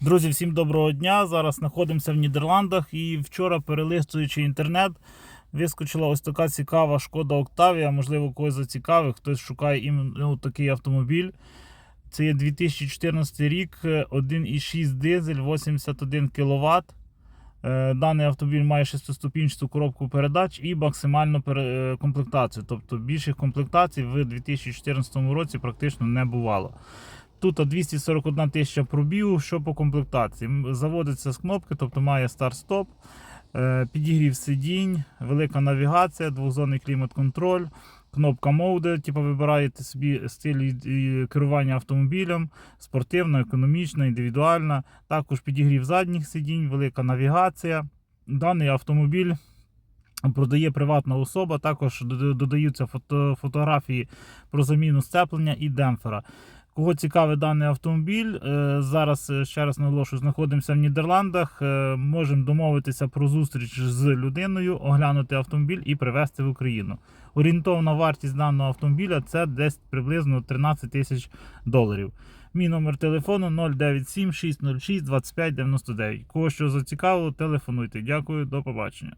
Друзі, всім доброго дня. Зараз знаходимося в Нідерландах і вчора, перелистуючи інтернет, вискочила ось така цікава шкода Октавія. Можливо, когось зацікавить, хтось шукає іменно такий автомобіль. Це є 2014 рік, е, 1,6 дизель, 81 кВт. Даний автомобіль має шестиступінчату коробку передач і максимальну е, комплектацію. Тобто більших комплектацій в 2014 році практично не бувало. Тут 241 тисяча пробігу, що по комплектації. Заводиться з кнопки, тобто має старт-стоп, е, підігрів сидінь, велика навігація, двохзонний клімат-контроль, кнопка моуди, типу вибираєте собі стиль керування автомобілем, спортивна, економічна, індивідуальна. Також підігрів задніх сидінь, велика навігація. Даний автомобіль. Продає приватна особа, також дода- додаються фото, фотографії про заміну сцеплення і демпфера. Кого цікавий даний автомобіль, е, зараз е, ще раз наголошую, знаходимося в Нідерландах. е, Можемо домовитися про зустріч з людиною, оглянути автомобіль і привезти в Україну. Орієнтовна вартість даного автомобіля це десь приблизно 13 тисяч доларів. Мій номер телефону 097 606 25 99. Кого що зацікавило, телефонуйте. Дякую, до побачення.